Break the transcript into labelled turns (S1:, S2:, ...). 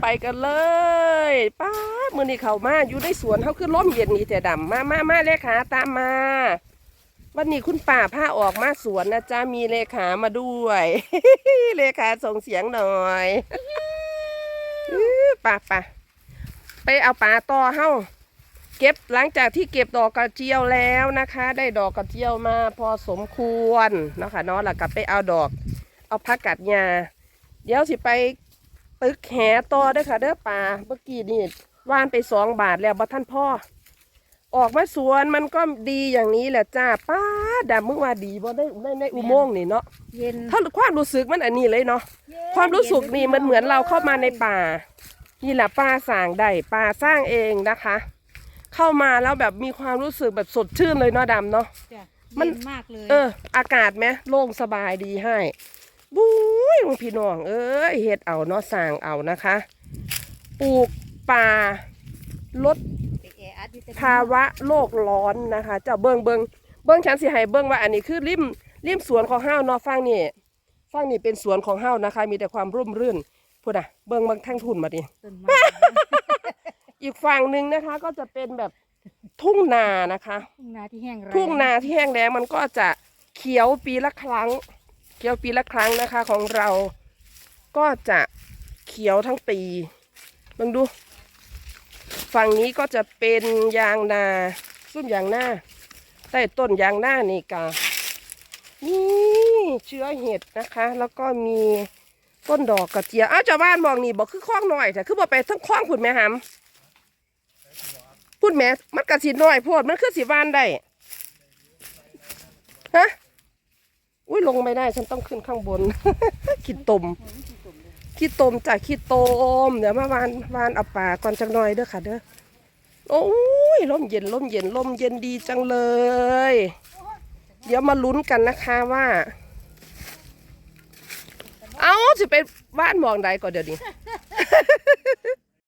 S1: ไปกันเลยป้ามือนี่เขามาอยู่ในสวนเขาคือร่มเย็นนี่แต่ดำมามามาเลขาตามมา วันนี้คุณป่าผ้าออกมาสวนนะจ๊ะมีเลขามาด้วย เลขาส่งเสียงหน่อยอื้อป่าป่าไปเอาป่าต่อเฮ้าเก็บหลังจากที่เก็บดอกกระเจียวแล้วนะคะ ได้ดอกกระเจียวมาพอสมควรเนาะค่ะเนาะแล้วก็ไปเอาดอก เอาพักกัดหญ้าเดี๋ยวสิไป ตึกแหต่อเด้อค่ะ เด้อป่าเมื่อกี้นี่ว่านไปสองบาทแล้วบ่ท่านพ่อ ออกมาสวนมันก็ดีอย่างนี้แหละจ้าป้าดำมึงว่าดีบ่ได้ในในอุโมงค์นี่เนาะ
S2: เย็น
S1: ถ้าความรู้สึกมันอันนี้เลยเนาะความรู้สึกนี่มันเหมือนเราเข้ามาในป่า นี่แหละป้าสร้างได้ป้าสร้างเองนะคะ เข้ามาแล้วแบบมีความรู้สึกแบบสดชื่นเลยเนาะดำเนาะ
S2: จ้ะ
S1: มัน
S2: เย็นมากเลย
S1: เออ อากาศไหมโล่งสบายดีให้บุ้ ยมึงพี่น้องเอ้ยเฮ็ดเอาเนาะสร้างเอานะคะ ปลูกป่าลด
S2: ไปแออัดอยู่แต่
S1: ภาวะโลกร้อนนะคะเจ้าเบิงเบิงเบิงฉันสิให้เบิงว่าอันนี้คือริมริมสวนของเฮาเนาะฟังนี่ฟังนี่เป็นสวนของเฮานะคะ มีแต่ความร่มรื่นพูดอะเบิงเบิงแท่งทุนมาดิ
S2: ต้นไม้
S1: อีกฝั่งหนึ่งนะคะ ก็จะเป็นแบบทุ่งนานะคะ
S2: ทุ่งนาที่แห้งแรง
S1: ทุ่งนาที่แห้งแล้งมันก็จะเขียวปีละครั้งเขียวปีละครั้งนะคะของเราก็จะเขียวทั้งปีลองดู ฝั่งนี้ก็จะเป็นยางนาซุ่มยางหน้าใต้ต้นยางหน้านี่กานี่เชื้อเห็ดนะคะ แล้วก็มีต้นดอกกระเจียวอ้าวเจ้าบ้านมองนี่บอกคือคล้องหน่อยแต่คือบอกไปทั้งคล้องพุ่นแม่หำพุ่นแม่มันกระสีน้อยโพดมันคือสีบานได้ฮะ อุ้ยลงไม่ได้ฉันต้องขึ้นข้างบน ขี้ตมขี้ตมจากขี้ตมเดี๋ยวมาวานวานเอาป่าก่อนจังหน่อยเด้อค่ะเด้อโอ้ยลมเย็นลมเย็นลมเย็นดีจังเลย เดี๋ยวมาลุ้นกันนะคะว่า เอาจะไปบ้านมองใดก่อนเดี๋ยวนี้